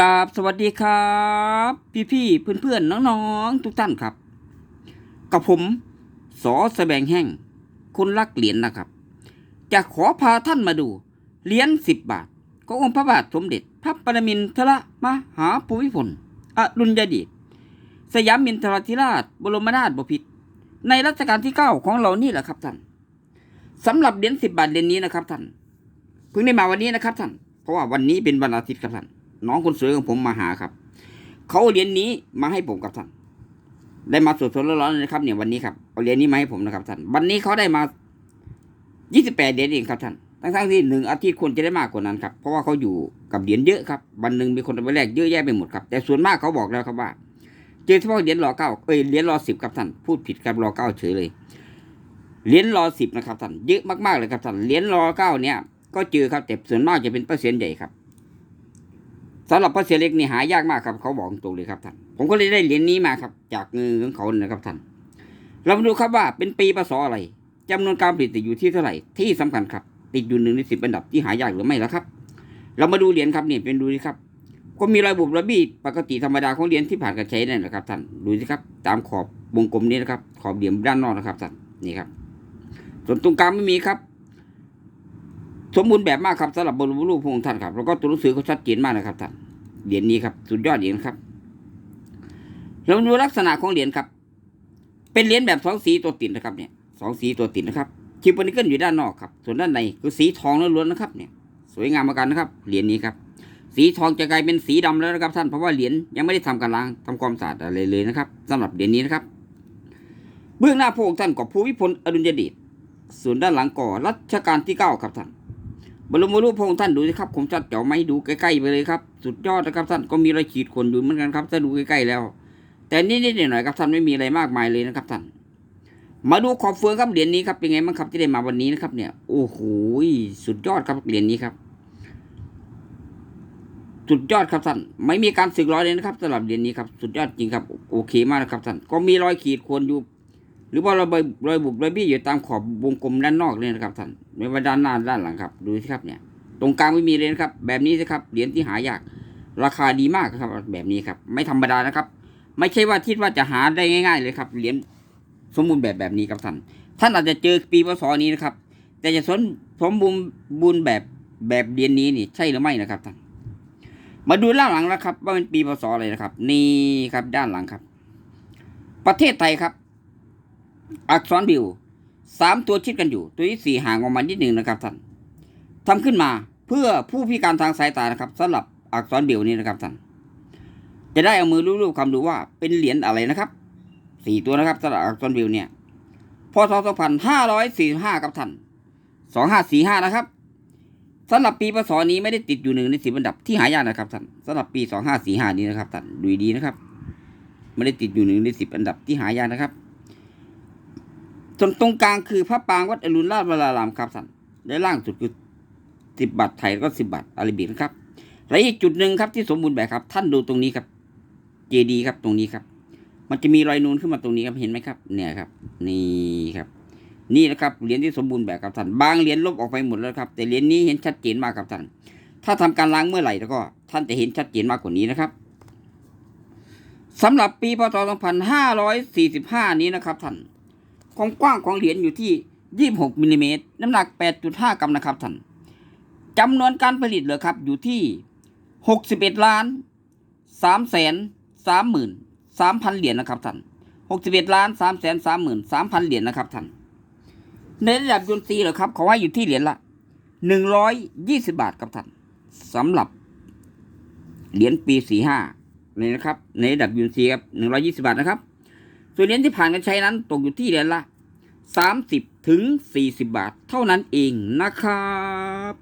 กราบสวัสดีครับ พี่พี่เพื่อนเพื่อนๆน้องๆ ทุกท่านครับ กับผมสอแสบงแห้งคนรักเหรียญนะครับ จะขอพาท่านมาดูเหรียญสิบบาทขององค์พระบาทสมเด็จ พระปรมินทรมหาภูมิพลอดุลยเดชสยามมินทรธิราช บรมนาถบพิตรในรัชกาลที่เก้าของเรานี่แหละครับท่านสำหรับเหรียญสิบบาทเหรียญนี้นะครับท่านเพิ่งได้มาวันนี้นะครับท่านเพราะว่าวันนี้เป็นวันอาทิตย์ครับท่าน น้องคนสวยของผมมาหาครับ เขาเหรียญนี้มาให้ผมครับท่าน ได้มาสดๆร้อนๆนะครับ เนี่ยวันนี้ครับเอาเหรียญนี้มาให้ผมนะครับท่าน วันนี้เขาได้มา 28 เหรียญเองครับท่าน ทั้งๆที่หนึ่งอาทิตย์ควรจะได้มากกว่านั้นครับ เพราะว่าเขาอยู่กับเหรียญเยอะครับ วันหนึ่งมีคนเอาไปแลกเยอะแยะไปหมดครับ แต่ส่วนมากเขาบอกแล้วครับว่า เจอเฉพาะเหรียญรอเก้าเอ้ย เหรียญรอสิบครับท่าน พูดผิดครับรอเก้าเฉยเลย เหรียญรอสิบนะครับท่าน เยอะมากๆเลยครับท่าน เหรียญรอเก้าเนี่ย ก็เจอครับแต่ส่วนมากจะเป็นเปอร์เซ็นต์ใหญ่ครับ สำหรับพระเสียเล็กนี่หายากมากครับ เขาบอกตรงเลยครับท่าน ผมก็เลยได้เหรียญนี้มาครับ จากเงินของเขานะครับท่าน เรามาดูครับว่าเป็นปีพศอะไรจำนวนการผลิตติดอยู่ที่เท่าไหร่ ที่สำคัญครับ ติดอยู่หนึ่งในสิบอันดับที่หายากหรือไม่แล้วครับ เรามาดูเหรียญครับนี่เป็นดูดิครับ ก็มีรอยบุบระบีปกติธรรมดาของเหรียญที่ผ่านการใช้นั่นแหละครับท่าน ดูสิครับ ตามขอบวงกลมนี้นะครับ ขอบเหลี่ยมด้านนอกนะครับท่าน นี่ครับ ส่วนตรงกลางไม่มีครับสมบูรณ์แบบมากครับสำหรับบรมรูปพระองท่านครับ แล้วก็ตัวหนังสือเขาชัดเจนมากนะครับท่าน เหรียญนี้ครับ สุดยอดเหรียญครับ เราดูลักษณะของเหรียญครับ เป็นเหรียญแบบสองสีตัวติดนะครับ เนี่ยสองสีตัวติดนะครับชิปนิเกิลอยู่ด้านนอกครับ ส่วนด้านในคือสีทองล้วนๆนะครับ เนี่ย สวยงามมือนกันนะครับ เหรียญนี้ครับ สีทองจะกลายเป็นสีดำแล้วนะครับ ท่าน เพราะว่าเหรียญยังไม่ได้ทำการล้างทำความสะอาดอะไรเลยนะครับสำหรับเหรียญนี้นะครับ เบื้องหน้าพระองค์ท่านกับภูมิพลอดุลยเดชส่วนด้านหลังก่อรัชกาลที่เก้าครับท่าน บรมรูปพระองค์ท่านดูสิครับผมชัดเจ๋วไหมดูใกล้ๆไปเลยครับ สุดยอดนะครับท่านก็มีรอยขีดข่วนอยู่เหมือนกันครับถ้าดูใกล้ๆแล้ว แต่นิดๆหน่อยๆครับท่านไม่มีอะไรมากมายเลยนะครับท่านมาดูขอบเฟืองครับเหรียญนี้ครับเป็นไงบ้างครับที่ได้มาวันนี้นะครับ เนี่ยโอ้โหสุดยอดครับเหรียญนี้ครับ สุดยอดครับท่านไม่มีการสึกรอยเลยนะครับสำหรับเหรียญนี้ครับสุดยอดจริงครับ โอเคมากนะครับท่านก็มีรอยขีดข่วนอยู่ หรือว่าเรอยใบรอยบุบรอยบี้อยู่ตามขอบวงกลมด้านนอกเลยนะครับท่านไม่ว่าด้านหน้าด้านหลังครับดูสิครับเนี่ย ตรงกลางไม่มีเลยนะครับ แบบนี้สิครับเหรียญที่หายาก ราคาดีมากครับ แบบนี้ครับ ไม่ธรรมดานะครับ ไม่ใช่ว่าคิดว่าจะหาได้ง่าย ๆ เลยครับเหรียญสมบูรณ์แบบแบบนี้ครับท่านท่านอาจจะเจอปีพศนี้นะครับ แต่จะสมสมบูรณ์บูรณ์แบบแบบเหรียญนี้นี่ใช่หรือไม่นะครับท่านมาดูด้านหลังแล้วครับ ว่าเป็นปีพศอะไรนะครับ นี่ครับด้านหลังครับ ประเทศไทยครับ อักษรบิวสามตัวชิดกันอยู่ ตัวที่สี่ห่างออกมานิดหนึ่งนะครับท่านทำขึ้นมาเพื่อผู้พิการทางสายตานะครับสำหรับอักษรบิวนี้นะครับท่านจะได้เอามือรูปๆคำดูว่าเป็นเหรียญอะไรนะครับสี่ตัวนะครับสำหรับอักษรบิวเนี่ยพศสองพันห้าร้อยสี่ห้าครับท่านสองห้าสี่ห้านะครับสำหรับปีพศนี้ไม่ได้ติดอยู่หนึ่งในสิบอันดับที่หายากนะครับท่านสำหรับปีสองห้าสี่ห้านี้นะครับท่านดูดีนะครับ ไม่ได้ติดอยู่หนึ่งในสิบอันดับที่หายากนะครับ ส่วนตรงกลางคือพระปางวัดอรุณราชวรารามครับท่านและล่างสุดคือสิบบาทไทยแล้วก็สิบบาทอาราบิกนะครับและอีกจุดหนึ่งครับที่สมบูรณ์แบบครับ ท่านดูตรงนี้ครับ เจดีครับตรงนี้ครับ มันจะมีรอยนูนขึ้นมาตรงนี้ครับเห็นไหมครับ เนี่ยครับ นี่ครับ นี่นะครับเหรียญที่สมบูรณ์แบบครับท่านบางเหรียญลบออกไปหมดแล้วครับ แต่เหรียญนี้เห็นชัดเจนมากครับท่านถ้าทำการล้างเมื่อไหร่แล้วก็ ท่านจะเห็นชัดเจนมากกว่านี้นะครับสำหรับปีพศ 2545 นี้นะครับท่าน ความกว้างของเหรียญอยู่ที่ 26มิลลิเมตรน้ำหนัก 8.5 กรัมนะครับท่านจำนวนการผลิตเหลือครับอยู่ที่ 61ล้าน3แสน3หมื่น3พันเหรียญนะครับท่าน61ล้าน3แสน3หมื่น3พันเหรียญนะครับท่านในระดับยนตีเหรอครับเขาให้อยู่ที่เหรียญละ120 บาทครับท่านสำหรับเหรียญปี 45นี่นะครับ ในระดับยูนซีครับ120 บาทนะครับ ส่วนเหรียญที่ผ่านการใช้นั้นตกอยู่ที่เหรียญละ 30 ถึง 40 บาท เท่านั้นเองนะครับ